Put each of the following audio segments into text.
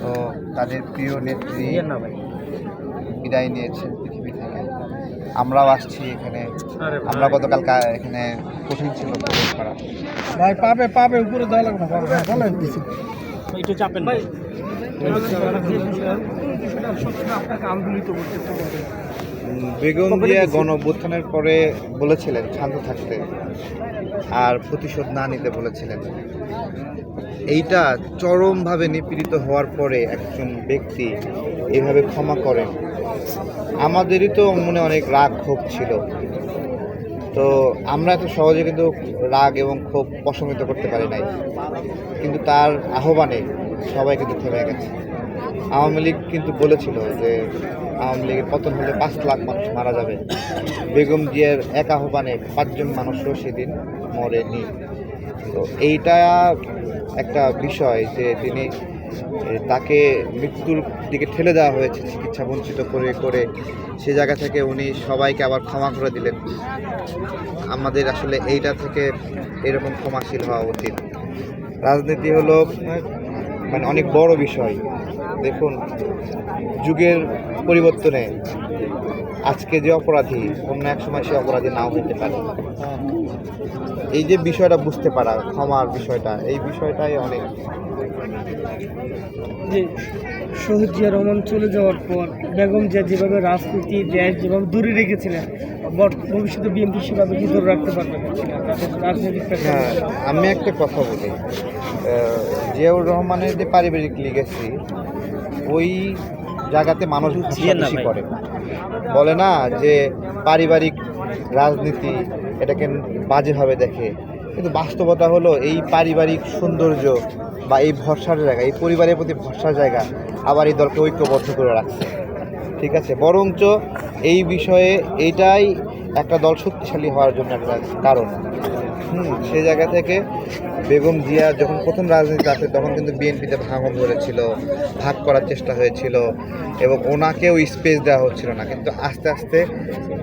তো তাদের প্রিয় নেত্রী বিদায় নিয়েছেন পৃথিবী থেকে। আমরাও আসছি এখানে। আমরা গতকাল এখানে কঠিন ছিল প্রবেশ করা। ভাই পাবে পাবে উপরে দেওয়া লাগবে না বলেন একটু। চাপেন ভাই বেগম জিয়া গণ অভ্যুত্থানের পরে বলেছিলেন শান্ত থাকতে আর প্রতিশোধ না নিতে বলেছিলেন। এইটা চরমভাবে নিপীড়িত হওয়ার পরে একজন ব্যক্তি এইভাবে ক্ষমা করেন। আমাদেরই তো মনে অনেক রাগ, ক্ষোভ ছিল। তো আমরা এত সহজে কিন্তু রাগ এবং ক্ষোভ প্রশমিত করতে পারি নাই। কিন্তু তার আহ্বানে সবাই কিন্তু থেমে গেছে। আওয়ামী লীগ কিন্তু বলেছিল যে আওয়ামী লীগের পতন হলে পাঁচ লাখ মানুষ মারা যাবে। বেগম জিয়ার এক আহ্বানে পাঁচজন মানুষও সেদিন মরেনি। তো এইটা একটা বিষয় যে তিনি তাকে মৃত্যুর দিকে ঠেলে দেওয়া হয়েছে চিকিৎসা বঞ্চিত করে করে। সে জায়গা থেকে উনি সবাইকে আবার ক্ষমা করে দিলেন। আমাদের আসলে এইটা থেকে এরকম ক্ষমাশীল হওয়া উচিত। রাজনীতি হলো মানে অনেক বড় বিষয়। দেখুন, যুগের পরিবর্তনে আজকে যে অপরাধী, অন্য এক সময় সে অপরাধী নাও হতে পারে। এই যে বিষয়টা বুঝতে পারা ক্ষমার বিষয়টা এই বিষয়টাই অনেক। যে শহীদ জিয়া রহমান চলে যাওয়ার পর বেগম জিয়া যেভাবে রাজনীতি দেশ যেভাবে দূরে রেখেছিলেন ভবিষ্যতে বিএনপি সেভাবে কি ধরে রাখতে পারবেন তাদের হ্যাঁ আমি একটা কথা বলি। জিয়াউর রহমানের যে পারিবারিক লিগেসি ওই জায়গাতে মানুষ বেশি করে। বলে না যে পারিবারিক রাজনীতি এটাকে বাজেভাবে দেখে। কিন্তু বাস্তবতা হলো এই পারিবারিক সৌন্দর্য বা এই ভরসার জায়গা, এই পরিবারের প্রতি ভরসার জায়গা আবার এই দলকে ঐক্যবদ্ধ করে রাখছে। ঠিক আছে? বরঞ্চ এই বিষয়ে এটাই একটা দল শক্তিশালী হওয়ার জন্য একটা কারণ। হুম, সে জায়গা থেকে বেগম জিয়া যখন প্রথম রাজনীতিতে আসে, তখন কিন্তু বিএনপিতে ভাঙন ধরেছিল, ভাগ করার চেষ্টা হয়েছিল এবং ওনাকেও স্পেস দেওয়া হচ্ছিল না। কিন্তু আস্তে আস্তে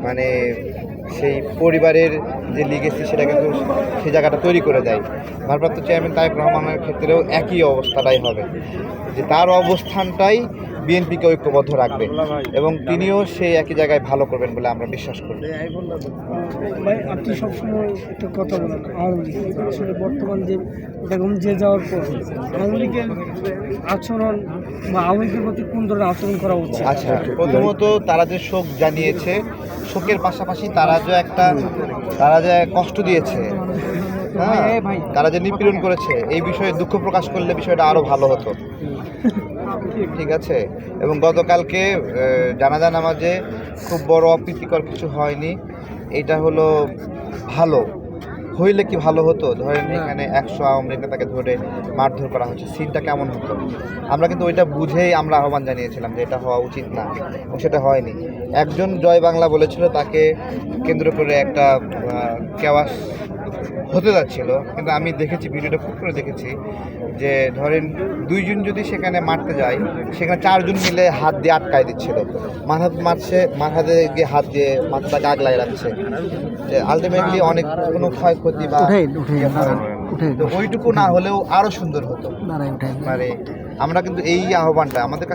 মানে সেই পরিবারের যে লিগেসি সেটা কিন্তু সেই জায়গাটা তৈরি করে দেয়। ভারপ্রাপ্ত চেয়ারম্যান তারেক রহমানের ক্ষেত্রেও একই অবস্থাটাই হবে। যে তার অবস্থানটাই বিএনপিকে ঐক্যবদ্ধ রাখবে এবং তিনিও সেই একই জায়গায় ভালো করবেন বলে আমরা বিশ্বাস করি। ভাই আপনি সবসময় একটা কথা বলেন আওয়ামী লীগ। আসলে বর্তমান যে বেগম যে যাওয়ার পর আওয়ামী লীগের আচরণ বা আওয়ামী লীগের প্রতি কোন ধরনের আচরণ করা উচিত? আচ্ছা প্রথমত তারা যে শোক জানিয়েছে শোকের পাশাপাশি তারা যে একটা তারা যে কষ্ট দিয়েছে হ্যাঁ? তারা যে নিপীড়ন করেছে এই বিষয়ে দুঃখ প্রকাশ করলে বিষয়টা আরও ভালো হতো। ঠিক আছে? এবং গতকালকে আহ, জানাজা নামাজে খুব বড় অপ্রীতিকর কিছু হয়নি। এটা হলো ভালো। হইলে কি ভালো হতো? ধরেন এখানে একশো আওয়ামী লীগ নেতাকে ধরে মারধর করা হচ্ছে সিনটা কেমন হতো? আমরা কিন্তু ওইটা বুঝেই আমরা আহ্বান জানিয়েছিলাম যে এটা হওয়া উচিত না এবং সেটা হয়নি। একজন জয় বাংলা বলেছিল তাকে কেন্দ্র করে একটা কেওয়াস হতে যাচ্ছিল কিন্তু আমি দেখেছি ভিডিওটা খুব করে দেখেছি যে ধরেন দুইজন যদি সেখানে মারতে যায় সেখানে চারজন মিলে হাত দিয়ে আটকায় দিচ্ছিল। মাথা মারছে মাথাতে গিয়ে হাত দিয়ে মাথাটাকে আগলায় রাখছে। যে আলটিমেটলি অনেক কোনো ক্ষয়ক্ষতি বা ইয়ে। তো ওইটুকু না হলেও আরও সুন্দর হতো। মানে আমরা কিন্তু এই আহ্বানটা আমাদের কাছে